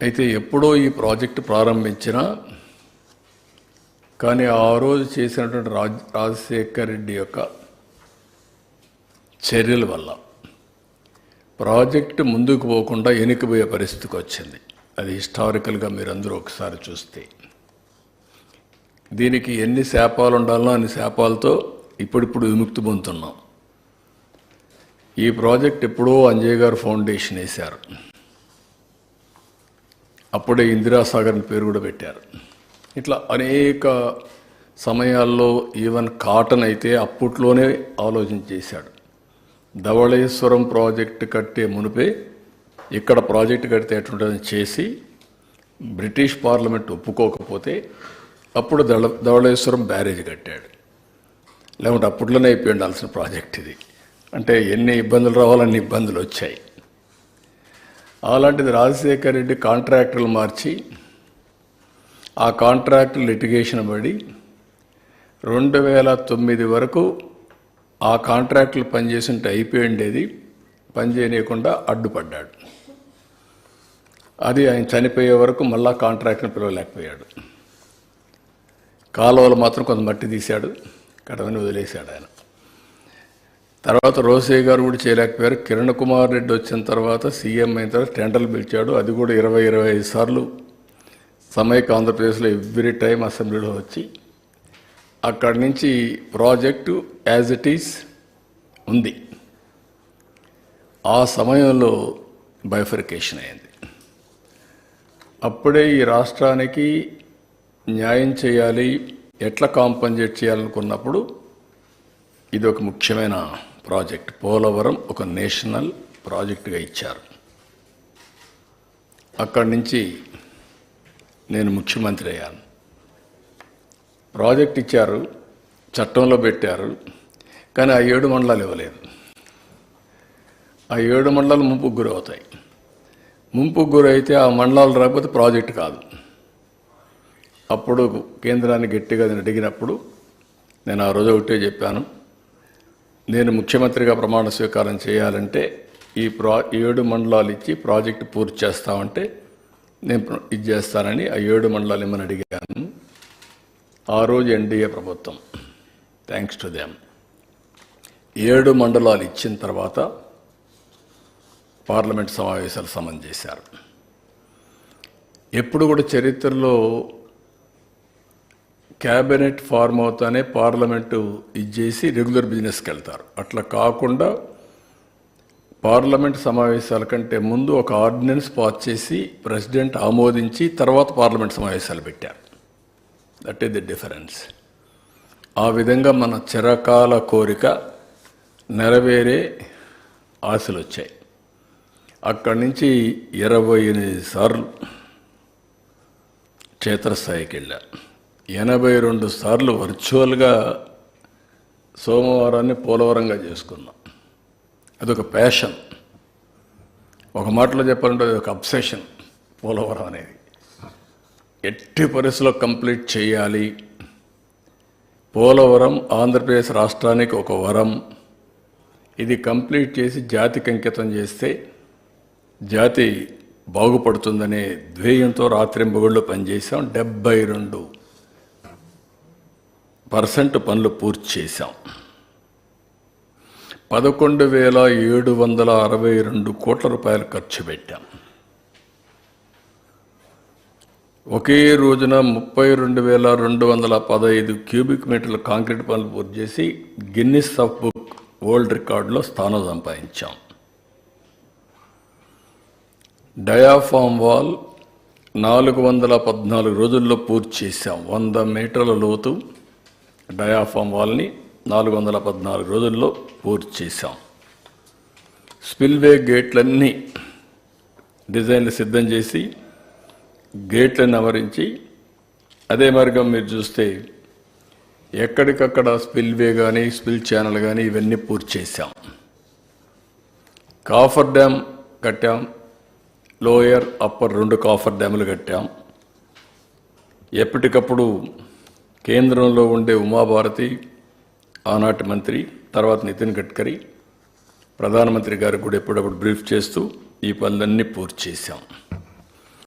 అయితే ఎప్పుడో ఈ ప్రాజెక్టు ప్రారంభించినా కానీ ఆ రోజు చేసినటువంటి రాజ్ రాజశేఖర్ రెడ్డి యొక్క చర్యల వల్ల ప్రాజెక్టు ముందుకు పోకుండా వెనుకపోయే పరిస్థితికి వచ్చింది. అది హిస్టారికల్గా మీరందరూ ఒకసారి చూస్తే. దీనికి ఎన్ని శాపాలు ఉండాలో అన్ని శాపాలతో ఇప్పుడిప్పుడు విముక్తి పొందుతున్నాం. ఈ ప్రాజెక్ట్ ఎప్పుడో అంజయ్ గారు ఫౌండేషన్ వేశారు. అప్పుడే ఇందిరాసాగర్ పేరు కూడా పెట్టారు. ఇట్లా అనేక సమయాల్లో ఈవెన్ కాటన్ అయితే అప్పట్లోనే ఆలోచన చేశాడు. ధవళేశ్వరం ప్రాజెక్టు కట్టే మునిపే ఇక్కడ ప్రాజెక్టు కడితే ఎటువంటిదని చేసి బ్రిటిష్ పార్లమెంట్ ఒప్పుకోకపోతే అప్పుడు దళ ధవళేశ్వరం బ్యారేజ్ కట్టాడు. లేకుంటే అప్పట్లోనే అయిపోయి ఉండాల్సిన ప్రాజెక్ట్ ఇది. అంటే ఎన్ని ఇబ్బందులు రావాలన్ని ఇబ్బందులు వచ్చాయి. అలాంటిది రాజశేఖర్ రెడ్డి కాంట్రాక్టర్లు మార్చి ఆ కాంట్రాక్ట్ లిటిగేషన్ పడి రెండు వేల తొమ్మిది వరకు ఆ కాంట్రాక్టులు పనిచేస్తుంటే అయిపోయి ఉండేది పనిచేయకుండా అడ్డుపడ్డాడు. అది ఆయన చనిపోయే వరకు మళ్ళా కాంట్రాక్ట్ని పిలవలేకపోయాడు. కాలువలు మాత్రం కొంత మట్టి తీశాడు. కడవని వదిలేశాడు ఆయన. తర్వాత రోసయ్య గారు కూడా చేయలేకపోయారు. కిరణ్ కుమార్ రెడ్డి వచ్చిన తర్వాత సీఎం అయిన తర్వాత టెండర్లు పిలిచాడు. అది కూడా ఇరవై ఇరవై ఐదు సార్లు సమైక్ ఆంధ్రప్రదేశ్లో ఎవ్రీ టైం అసెంబ్లీలో వచ్చి అక్కడి నుంచి ప్రాజెక్టు యాజ్ ఇట్ ఈస్ ఉంది. ఆ సమయంలో బైఫర్కేషన్ అయింది. అప్పుడే ఈ రాష్ట్రానికి న్యాయం చేయాలి ఎట్లా కాంపన్సేట్ చేయాలనుకున్నప్పుడు ఇది ఒక ముఖ్యమైన ప్రాజెక్ట్ పోలవరం ఒక నేషనల్ ప్రాజెక్టుగా ఇచ్చారు. అక్కడి నుంచి నేను ముఖ్యమంత్రి అయ్యాను. ప్రాజెక్ట్ ఇచ్చారు చట్టంలో పెట్టారు కానీ ఆ ఏడు మండలాలు ఇవ్వలేదు. ఆ ఏడు మండలాలు ముంపుకు గురవుతాయి. ముంపుకు గురైతే ఆ మండలాలు రాకపోతే ప్రాజెక్ట్ కాదు. అప్పుడు కేంద్రాన్ని గట్టిగా నేను అడిగినప్పుడు నేను ఆ రోజు ఒకటే చెప్పాను. నేను ముఖ్యమంత్రిగా ప్రమాణ స్వీకారం చేయాలంటే ఈ ప్రా ఏడు మండలాలు ఇచ్చి ప్రాజెక్టు పూర్తి చేస్తామంటే నేను ఇది చేస్తానని ఆ ఏడు మండలాలు ఇమ్మని అడిగాను. ఆ రోజు ఎన్డీఏ ప్రభుత్వం. థ్యాంక్స్ టు దెమ్ ఏడు మండలాలు ఇచ్చిన తర్వాత పార్లమెంట్ సమావేశాలు సమన్ చేశారు. ఎప్పుడు కూడా చరిత్రలో క్యాబినెట్ ఫార్మ్ అవుతానే పార్లమెంటు ఇది చేసి రెగ్యులర్ బిజినెస్కి వెళ్తారు. అట్లా కాకుండా పార్లమెంట్ సమావేశాల కంటే ముందు ఒక ఆర్డినెన్స్ పాస్ చేసి ప్రెసిడెంట్ ఆమోదించి తర్వాత పార్లమెంట్ సమావేశాలు పెట్టారు. దట్ ఈస్ ది డిఫరెన్స్ ఆ విధంగా మన చిరకాల కోరిక నెరవేరే ఆశలు వచ్చాయి. అక్కడి నుంచి ఇరవై ఎనిమిది సార్లు క్షేత్రస్థాయికి వెళ్ళా. ఎనభై రెండు సార్లు వర్చువల్గా సోమవారాన్ని పోలవరంగా చేసుకున్నాం. అదొక ప్యాషన్. ఒక మాటలో చెప్పాలంటే అది ఒక అబ్సెషన్ పోలవరం అనేది. ఎట్టి పరిస్థితిలో కంప్లీట్ చేయాలి. పోలవరం ఆంధ్రప్రదేశ్ రాష్ట్రానికి ఒక వరం. ఇది కంప్లీట్ చేసి జాతికి అంకితం చేస్తే జాతి బాగుపడుతుందనే ధ్యేయంతో రాత్రింబగుళ్ళు పనిచేసాం డెబ్బై రెండు పర్సెంట్ పనులు పూర్తి చేశాం. పదకొండు వేల ఏడు వందల అరవై రెండు కోట్ల రూపాయలు ఖర్చు పెట్టాం. ఒకే రోజున ముప్పై రెండు వేల రెండు వందల పదహైదు క్యూబిక్ మీటర్ల కాంక్రీట్ పనులు పూర్తి చేసి గిన్నిస్ ఆఫ్ బుక్ వరల్డ్ రికార్డులో స్థానం సంపాదించాం. డయాఫామ్ వాల్ నాలుగు వందల పద్నాలుగు రోజుల్లో పూర్తి చేశాం. వంద మీటర్ల లోతు డయాఫామ్ వాల్ని నాలుగు వందల పద్నాలుగు రోజుల్లో పూర్తి చేశాం. స్పిల్వే గేట్లన్నీ డిజైన్లు సిద్ధం చేసి గేట్లను ఆవరించి అదే మార్గం మీరు చూస్తే ఎక్కడికక్కడ స్పిల్వే కానీ స్పిల్ ఛానల్ కానీ ఇవన్నీ పూర్తి చేశాం. కాఫర్ డ్యామ్ కట్టాం. లోయర్ అప్పర్ రెండు కాఫర్ డ్యాములు కట్టాం. ఎప్పటికప్పుడు కేంద్రంలో ఉండే ఉమాభారతి ఆనాటి మంత్రి తర్వాత నితిన్ గడ్కరీ ప్రధానమంత్రి గారికి కూడా ఎప్పుడప్పుడు బ్రీఫ్ చేస్తూ ఈ పనులన్నీ పూర్తి చేశాం.